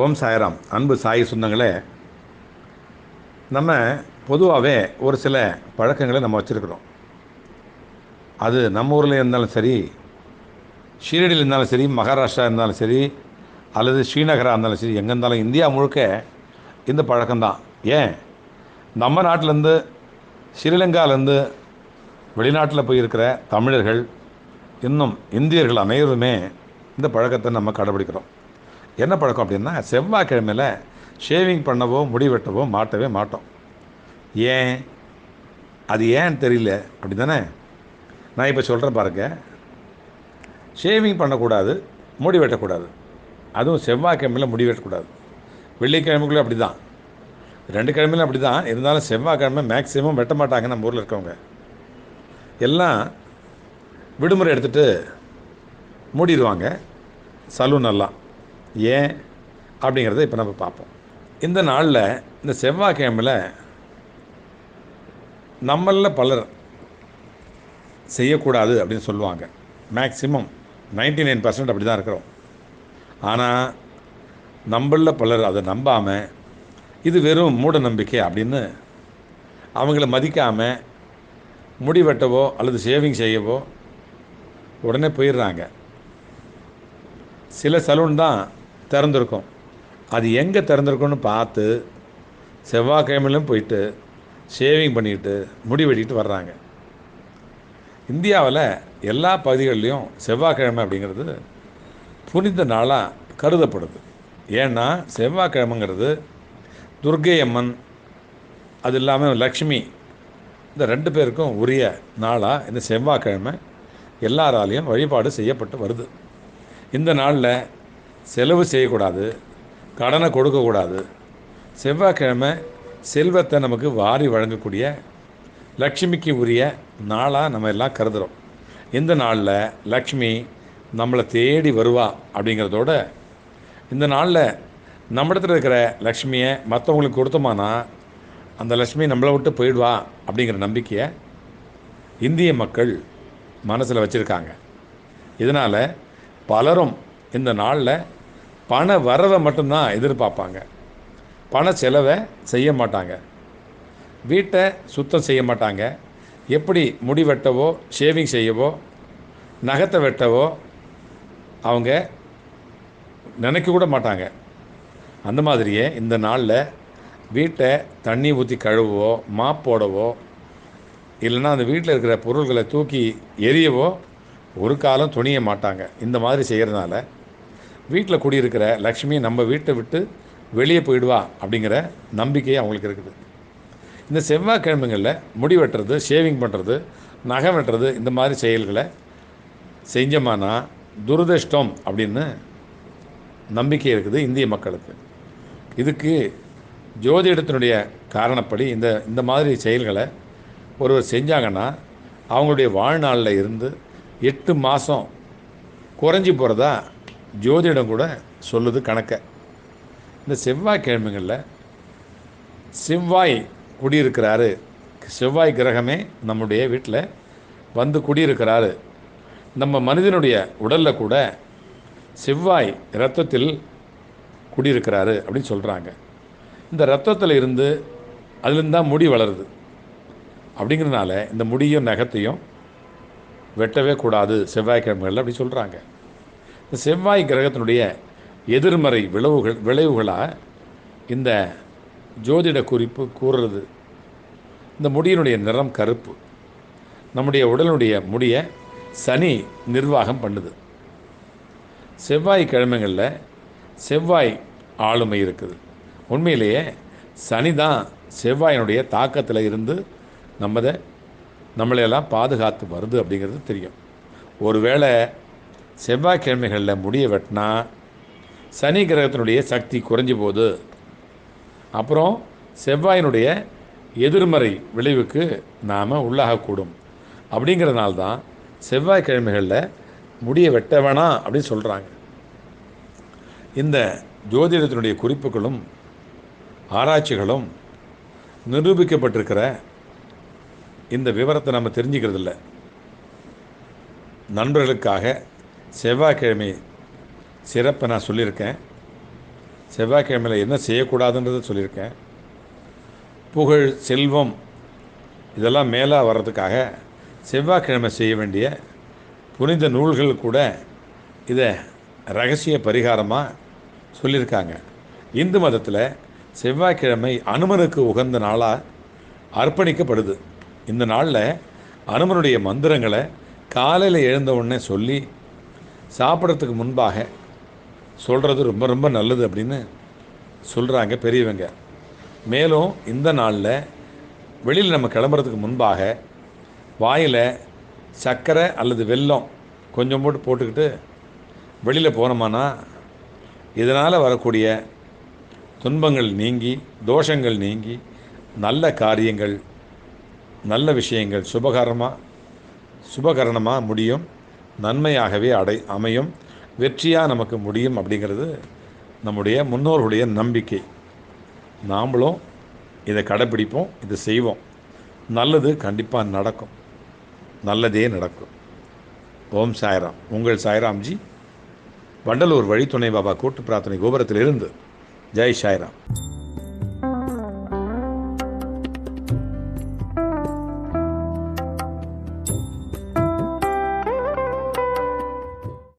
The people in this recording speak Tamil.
ஓம் சாய்ராம். அன்பு சாய் சொந்தங்களே நம்ம பொதுவாகவே ஒரு சில பழக்கங்களை நம்ம வச்சுருக்கிறோம். அது நம்ம ஊரில் இருந்தாலும் சரி ஷீரடியில் இருந்தாலும் சரி மகாராஷ்டிரா இருந்தாலும் சரி அல்லது ஸ்ரீநகராக இருந்தாலும் சரி எங்கே இருந்தாலும் இந்தியா முழுக்க இந்த பழக்கம்தான். ஏன்? நம்ம நாட்டிலேருந்து ஸ்ரீலங்காலேருந்து வெளிநாட்டில் போயிருக்கிற தமிழர்கள் இன்னும் இந்தியர்கள் அனைவருமே இந்த பழக்கத்தை நம்ம கடைபிடிக்கிறோம். என்ன பழக்கம் அப்படின்னா செவ்வாய்க்கிழமையில் ஷேவிங் பண்ணவோ முடி வெட்டவோ மாட்டவே மாட்டோம். ஏன்? அது ஏன்னு தெரியல. அப்படி தானே நான் இப்போ சொல்கிறேன் பாருங்க. ஷேவிங் பண்ணக்கூடாது முடி வெட்டக்கூடாது. அதுவும் செவ்வாய்க்கிழமையில் முடி வெட்டக்கூடாது. வெள்ளிக்கிழமைக்குள்ளே அப்படி தான் ரெண்டு கிழமையிலும் அப்படி தான் இருந்தாலும் செவ்வாய்க்கிழமை மேக்ஸிமம் வெட்ட மாட்டாங்க நம்ம ஊரில் இருக்கவங்க. எல்லாம் விடுமுறை எடுத்துகிட்டு மூடிடுவாங்க. சலூன் எல்லாம். ஏன் அப்படிங்கிறத இப்போ நம்ம பார்ப்போம். இந்த நாளில் இந்த செவ்வாய்க்கிழமையில் நம்மளில் பலர் செய்யக்கூடாது அப்படின்னு சொல்லுவாங்க. மேக்ஸிமம் நைன்டி நைன் பர்சன்ட் அப்படி தான் இருக்கிறோம். ஆனால் நம்மளில் பலர் அதை நம்பாமல் இது வெறும் மூட நம்பிக்கை அப்படின்னு அவங்கள மதிக்காமல் முடி வெட்டவோ அல்லது ஷேவிங் செய்யவோ உடனே போயிடுறாங்க. சில சலூன் தான் திறந்துருக்கும். அது எங்கே திறந்துருக்குன்னு பார்த்து செவ்வாய்க்கிழமையிலும் போயிட்டு ஷேவிங் பண்ணிக்கிட்டு முடி வெட்டிட்டு வர்றாங்க. இந்தியாவில் எல்லா பகுதிகளிலையும் செவ்வாய்க்கிழமை அப்படிங்கிறது புனித நாளாக கருதப்படுது. ஏன்னா செவ்வாய்க்கிழமைங்கிறது துர்க்கை அம்மன் அது இல்லாமல் லக்ஷ்மி இந்த ரெண்டு பேருக்கும் உரிய நாளாக இந்த செவ்வாய்க்கிழமை எல்லாராலையும் வழிபாடு செய்யப்பட்டு வருது. இந்த நாளில் செலவு செய்யக்கூடாது கடனை கொடுக்கக்கூடாது. செவ்வாய்க்கிழமை செல்வத்தை நமக்கு வாரி வழங்கக்கூடிய லக்ஷ்மிக்கு உரிய நாளாக நம்ம எல்லாம் கருதுகிறோம் இந்த நாளில் லக்ஷ்மி நம்மளை தேடி வருவா அப்படிங்கிறதோட இந்த நாளில் நம்மிடத்தில் இருக்கிற லக்ஷ்மியை மற்றவங்களுக்கு கொடுத்தோமானா அந்த லக்ஷ்மி நம்மளை விட்டு போயிடுவா அப்படிங்கிற நம்பிக்கையை இந்திய மக்கள் மனசில் வச்சுருக்காங்க. இதனால் பலரும் இந்த நாளில் பண வரவை மட்டும்தான் எதிர்பார்ப்பாங்க. பண செலவை செய்ய மாட்டாங்க. வீட்டை சுத்தம் செய்ய மாட்டாங்க. எப்படி முடி வெட்டவோ ஷேவிங் செய்யவோ நகத்தை வெட்டவோ அவங்க நினைக்க கூட மாட்டாங்க. அந்த மாதிரியே இந்த நாளில் வீட்டை தண்ணி ஊற்றி கழுவவோ மாப் போடவோ இல்லைன்னா அந்த வீட்டில் இருக்கிற பொருள்களை தூக்கி எரியவோ ஒரு காலம் துணிய மாட்டாங்க. இந்த மாதிரி செய்கிறதுனால வீட்டில் குடியிருக்கிற லக்ஷ்மி நம்ம வீட்டை விட்டு வெளியே போயிடுவா அப்படிங்கிற நம்பிக்கை அவங்களுக்கு இருக்குது. இந்த செவ்வாய்க்கிழமைகளில் முடி வெட்டுறது ஷேவிங் பண்ணுறது நகை வெட்டுறது இந்த மாதிரி செயல்களை செஞ்சோமானா துரதிருஷ்டம் அப்படின்னு நம்பிக்கை இருக்குது இந்திய மக்களுக்கு. இதுக்கு ஜோதிடத்தினுடைய காரணப்படி இந்த இந்த மாதிரி செயல்களை ஒருவர் செஞ்சாங்கன்னா அவங்களுடைய வாழ்நாளில் இருந்து எட்டு மாதம் குறைஞ்சி போகிறதா ஜோதிடம் கூட சொல்லுது கணக்கை. இந்த செவ்வாய் கிழமைகளில் செவ்வாய் குடியிருக்கிறாரு. செவ்வாய் கிரகமே நம்முடைய வீட்டில் வந்து குடியிருக்கிறாரு. நம்ம மனிதனுடைய உடலில் கூட செவ்வாய் இரத்தத்தில் குடியிருக்கிறாரு அப்படின்னு சொல்கிறாங்க இந்த ரத்தத்தில் இருந்து அதுலேருந்து தான் முடி வளருது. அப்படிங்கிறதுனால இந்த முடியும் நகத்தையும் வெட்டவே கூடாது செவ்வாய்க்கிழமைகளில் அப்படி சொல்கிறாங்க இந்த செவ்வாய் கிரகத்தினுடைய எதிர்மறை விளைவுகள் விளைவுகளாக இந்த ஜோதிட குறிப்பு கூறுறது. இந்த முடியினுடைய நிறம் கருப்பு. நம்முடைய உடலுடைய முடியை சனி நிர்வாகம் பண்ணுது. செவ்வாய் கிழமைகளில் செவ்வாய் ஆளுமை இருக்குது. உண்மையிலேயே சனி தான் செவ்வாயினுடைய தாக்கத்தில் இருந்து நம்மதை நம்மளையெல்லாம் பாதுகாத்து வருது அப்படிங்கிறது தெரியும். ஒருவேளை செவ்வாய்க்கிழமைகளில் முடிய வெட்டினா சனி கிரகத்தினுடைய சக்தி குறைஞ்சி போகுது. அப்புறம் செவ்வாயினுடைய எதிர்மறை விளைவுக்கு நாம் உள்ளாகக்கூடும். அப்படிங்கிறதுனால தான் செவ்வாய்க்கிழமைகளில் முடிய வெட்ட வேணாம் அப்படின்னு சொல்கிறாங்க இந்த ஜோதிடத்தினுடைய குறிப்புகளும் ஆராய்ச்சிகளும் நிரூபிக்கப்பட்டிருக்கிற இந்த விவரத்தை நம்ம தெரிஞ்சுக்கிறதில்ல. நண்பர்களுக்காக செவ்வாய்க்கிழமை சிறப்பை நான் சொல்லியிருக்கேன். செவ்வாய்க்கிழமையில் என்ன செய்யக்கூடாதுன்றதை சொல்லியிருக்கேன். புகழ் செல்வம் இதெல்லாம் மேலே வர்றதுக்காக செவ்வாய்க்கிழமை செய்ய வேண்டிய புனித நூல்கள் கூட இதை ரகசிய பரிகாரமாக சொல்லியிருக்காங்க. இந்து மதத்தில் செவ்வாய்க்கிழமை அனுமனுக்கு உகந்த நாளாக அர்ப்பணிக்கப்படுது. இந்த நாளில் அனுமனுடைய மந்திரங்களை காலையில் எழுந்த உடனே சொல்லி சாப்பிட்றதுக்கு முன்பாக சொல்கிறது ரொம்ப ரொம்ப நல்லது அப்படின்னு சொல்கிறாங்க பெரியவங்க. மேலும் இந்த நாளில் வெளியில் நம்ம கிளம்புறதுக்கு முன்பாக வாயில் சர்க்கரை அல்லது வெல்லம் கொஞ்சம் போட்டு போட்டுக்கிட்டு வெளியில் போனோமானா இதனால் வரக்கூடிய துன்பங்கள் நீங்கி தோஷங்கள் நீங்கி நல்ல காரியங்கள் நல்ல விஷயங்கள் சுபகரமாக சுபகரணமாக முடியும். நன்மையாகவே அடை அமையும். வெற்றியாக நமக்கு முடியும் அப்படிங்கிறது நம்முடைய முன்னோர்களுடைய நம்பிக்கை. நாமளும் இதை கடைப்பிடிப்போம் இதை செய்வோம். நல்லது கண்டிப்பாக நடக்கும். நல்லதே நடக்கும். ஓம் சாய்ராம். உங்கள் சாய்ராம்ஜி வண்டலூர் வழித்துணை பாபா கூட்டு பிரார்த்தனை கோபுரத்திலிருந்து. ஜெய் சாய்ராம்.